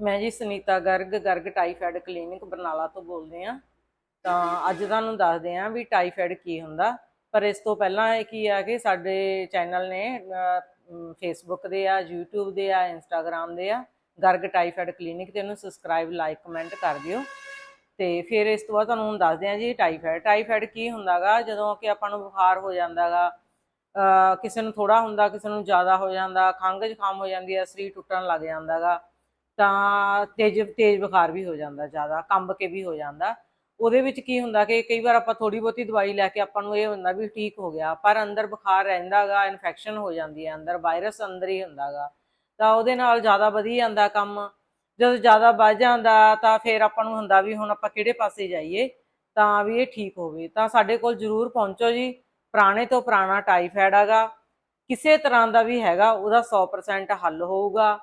ਮੈਂ ਜੀ Sunita Garg Garg typhoid clinic Barnala ਤੋਂ ਬੋਲਦੇ ਆ ਤਾਂ ਅੱਜ ਤੁਹਾਨੂੰ ਦੱਸਦੇ ਆ ਵੀ ਟਾਈਫਾਇਡ ਕੀ ਹੁੰਦਾ। ਪਰ ਇਸ ਤੋਂ ਪਹਿਲਾਂ ਇਹ ਕੀ ਆ ਕਿ ਸਾਡੇ ਚੈਨਲ ਨੇ ਫੇਸਬੁੱਕ ਦੇ ਆ, YouTube ਦੇ ਆ, Instagram ਦੇ ਆ, ਗਰਗ ਟਾਈਫਾਇਡ ਕਲੀਨਿਕ ਤੇ ਉਹਨੂੰ ਸਬਸਕ੍ਰਾਈਬ ਲਾਈਕ ਕਮੈਂਟ ਕਰ ਦਿਓ। ਤੇ ਫਿਰ ਇਸ ਤੋਂ ਬਾਅਦ ਤੁਹਾਨੂੰ ਹੁਣ ਦੱਸਦੇ ਆ ਜੀ ਟਾਈਫਾਇਡ ਟਾਈਫਾਇਡ ਕੀ ਹੁੰਦਾਗਾ? ਜਦੋਂ ਕਿ ਆਪਾਂ ਨੂੰ ਬੁਖਾਰ ਹੋ ਜਾਂਦਾਗਾ, ਅਹ, ਕਿਸੇ ਨੂੰ ਥੋੜਾ ਹੁੰਦਾ, ਕਿਸੇ ਨੂੰ ਜ਼ਿਆਦਾ ਹੋ ਜਾਂਦਾ, ਖੰਘ ਜ਼ੁਕਾਮ ਹੋ ਜਾਂਦੀ ਹੈ ਸਰੀਰ ਟੁੱਟਣ ਲੱਗ ਜਾਂਦਾਗਾ। ਤਾਂ ਤੇਜ਼ ਤੇਜ਼ ਬੁਖਾਰ ਵੀ ਹੋ ਜਾਂਦਾ ਜ਼ਿਆਦਾ, ਕੰਬ ਕੇ ਵੀ ਹੋ ਜਾਂਦਾ। ਉਹਦੇ ਵਿੱਚ ਕੀ ਹੁੰਦਾ ਕਿ ਕਈ ਵਾਰ ਆਪਾਂ ਥੋੜੀ ਬਹੁਤੀ ਦਵਾਈ ਲੈ ਕੇ ਆਪਾਂ ਨੂੰ ਇਹ ਹੁੰਦਾ ਵੀ ਠੀਕ ਹੋ ਗਿਆ, ਪਰ ਅੰਦਰ ਬੁਖਾਰ ਰਹਿੰਦਾਗਾ ਇਨਫੈਕਸ਼ਨ ਹੋ ਜਾਂਦੀ ਹੈ ਅੰਦਰ ਵਾਇਰਸ ਅੰਦਰ ਹੀ ਹੁੰਦਾਗਾ ਤਾਂ ਉਹਦੇ ਨਾਲ ਜ਼ਿਆਦਾ ਵਧੀ ਜਾਂਦਾ ਕੰਮ, ਜਦੋਂ ਜ਼ਿਆਦਾ ਵੱਧ ਜਾਂਦਾ ਤਾਂ ਫਿਰ ਆਪਾਂ ਨੂੰ ਹੁੰਦਾ ਵੀ ਹੁਣ ਆਪਾਂ ਕਿਹੜੇ ਪਾਸੇ ਜਾਈਏ, ਤਾਂ ਵੀ ਇਹ ਠੀਕ ਹੋਵੇ। ਤਾਂ ਸਾਡੇ ਕੋਲ ਜ਼ਰੂਰ ਪਹੁੰਚੋ ਜੀ, ਪੁਰਾਣੇ ਤੋਂ ਪੁਰਾਣਾ ਟਾਈਫਾਇਡ ਹੈਗਾ, ਕਿਸੇ ਤਰ੍ਹਾਂ ਦਾ ਵੀ ਹੈਗਾ, ਉਹਦਾ 100% ਹੱਲ ਹੋਊਗਾ।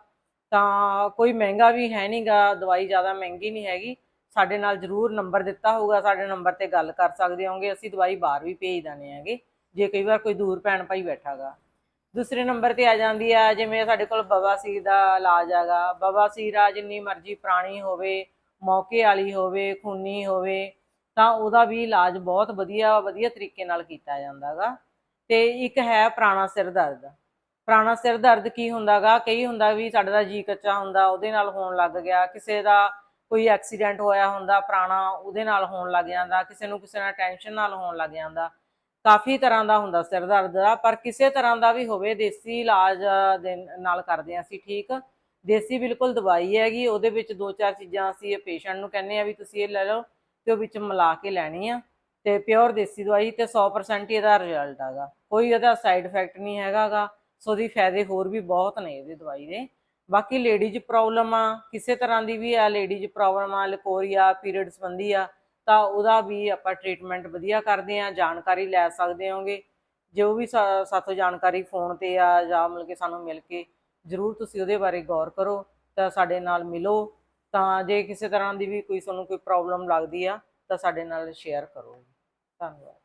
ਤਾਂ ਕੋਈ ਮਹਿੰਗਾ ਵੀ ਹੈ ਨਹੀਂਗਾ ਦਵਾਈ ਜ਼ਿਆਦਾ ਮਹਿੰਗੀ ਨਹੀਂ ਹੈਗੀ। ਸਾਡੇ ਨਾਲ ਜ਼ਰੂਰ ਨੰਬਰ ਦਿੱਤਾ ਹੋਊਗਾ, ਸਾਡੇ ਨੰਬਰ ਤੇ ਗੱਲ ਕਰ ਸਕਦੇ ਹੋਗੇ। ਅਸੀਂ ਦਵਾਈ ਬਾਹਰ ਵੀ ਭੇਜ ਦਿੰਦੇ ਹੈਗੇ, ਜੇ ਕਈ ਵਾਰ ਕੋਈ ਦੂਰ ਭੈਣ ਭਾਈ ਬੈਠਾਗਾ। ਦੂਸਰੇ ਨੰਬਰ ਤੇ ਆ ਜਾਂਦੀ ਆ, ਜਿਵੇਂ ਸਾਡੇ ਕੋਲ ਬਵਾਸੀਰ ਦਾ ਇਲਾਜ ਹੈਗਾ। ਬਵਾਸੀਰ ਆ, ਜਿੰਨੀ ਮਰਜ਼ੀ ਪੁਰਾਣੀ ਹੋਵੇ, ਮੌਕੇ ਵਾਲੀ ਹੋਵੇ, ਖੂਨੀ ਹੋਵੇ, ਤਾਂ ਉਹਦਾ ਵੀ ਇਲਾਜ ਬਹੁਤ ਵਧੀਆ ਵਧੀਆ ਤਰੀਕੇ ਨਾਲ ਕੀਤਾ ਜਾਂਦਾਗਾ। ਤੇ ਇੱਕ ਹੈ ਪੁਰਾਣਾ ਸਿਰ ਦਰਦ। ਪੁਰਾਣਾ ਸਿਰ ਦਰਦ ਕੀ ਹੁੰਦਾਗਾ? ਕਈ ਹੁੰਦਾ ਵੀ ਸਾਡਾ ਦਾ ਜੀ ਕੱਚਾ ਹੁੰਦਾ, ਉਹਦੇ ਨਾਲ ਹੋਣ ਲੱਗ ਗਿਆ। ਕਿਸੇ ਦਾ ਕੋਈ ਐਕਸੀਡੈਂਟ ਹੋਇਆ ਹੁੰਦਾ ਪੁਰਾਣਾ, ਉਹਦੇ ਨਾਲ ਹੋਣ ਲੱਗ ਜਾਂਦਾ। ਕਿਸੇ ਨੂੰ ਕਿਸੇ ਨਾਲ ਟੈਨਸ਼ਨ ਨਾਲ ਹੋਣ ਲੱਗ ਜਾਂਦਾ। ਕਾਫੀ ਤਰ੍ਹਾਂ ਦਾ ਹੁੰਦਾ ਸਿਰ ਦਰਦ ਦਾ, ਪਰ ਕਿਸੇ ਤਰ੍ਹਾਂ ਦਾ ਵੀ ਹੋਵੇ, ਦੇਸੀ ਇਲਾਜ ਦੇ ਨਾਲ ਕਰਦੇ ਹਾਂ ਅਸੀਂ, ਠੀਕ? ਦੇਸੀ ਬਿਲਕੁਲ ਦਵਾਈ ਹੈਗੀ, ਉਹਦੇ ਵਿੱਚ ਦੋ ਚਾਰ ਚੀਜ਼ਾਂ ਅਸੀਂ ਇਹ ਪੇਸ਼ੈਂਟ ਨੂੰ ਕਹਿੰਦੇ ਆ ਵੀ ਤੁਸੀਂ ਇਹ ਲੈ ਲਓ ਤੇ ਉਹ ਵਿੱਚ ਮਿਲਾ ਕੇ ਲੈਣੀ ਆ। ਤੇ ਪਿਓਰ ਦੇਸੀ ਦਵਾਈ ਤੇ 100% ਹੀ ਇਹਦਾ ਰਿਜ਼ਲਟ ਹੈਗਾ ਕੋਈ ਇਹਦਾ ਸਾਈਡ ਇਫੈਕਟ ਨਹੀਂ ਹੈਗਾਗਾ। ਸੋ ਦੀ ਫਾਇਦੇ ਹੋਰ ਵੀ ਬਹੁਤ ਨੇ ਇਹਦੀ ਦਵਾਈ ਦੇ। ਬਾਕੀ ਲੇਡੀਜ਼ ਪ੍ਰੋਬਲਮ ਆ, ਕਿਸੇ ਤਰ੍ਹਾਂ ਦੀ ਵੀ ਆ ਲੇਡੀਜ਼ ਪ੍ਰੋਬਲਮ ਆ ਲਕੋਰੀਆ ਪੀਰੀਅਡ ਸੰਬੰਧੀ ਆ, ਤਾਂ ਉਹਦਾ ਵੀ ਆਪਾਂ ਟ੍ਰੀਟਮੈਂਟ ਵਧੀਆ ਕਰਦੇ ਆ, ਜਾਣਕਾਰੀ ਲੈ ਸਕਦੇ ਹੋਗੇ। ਜੋ ਵੀ ਸਾਥੋਂ ਜਾਣਕਾਰੀ ਫੋਨ ਤੇ ਆ ਜਾਂ ਮਿਲ ਕੇ ਸਾਨੂੰ ਮਿਲ ਕੇ ਜਰੂਰ ਤੁਸੀਂ ਉਹਦੇ ਬਾਰੇ ਗੌਰ ਕਰੋ, ਤਾਂ ਸਾਡੇ ਨਾਲ ਮਿਲੋ। ਤਾਂ ਜੇ ਕਿਸੇ ਤਰ੍ਹਾਂ ਦੀ ਵੀ ਕੋਈ ਤੁਹਾਨੂੰ ਕੋਈ ਪ੍ਰੋਬਲਮ ਲੱਗਦੀ ਆ, ਤਾਂ ਸਾਡੇ ਨਾਲ ਸ਼ੇਅਰ ਕਰੋ ਧੰਨਵਾਦ।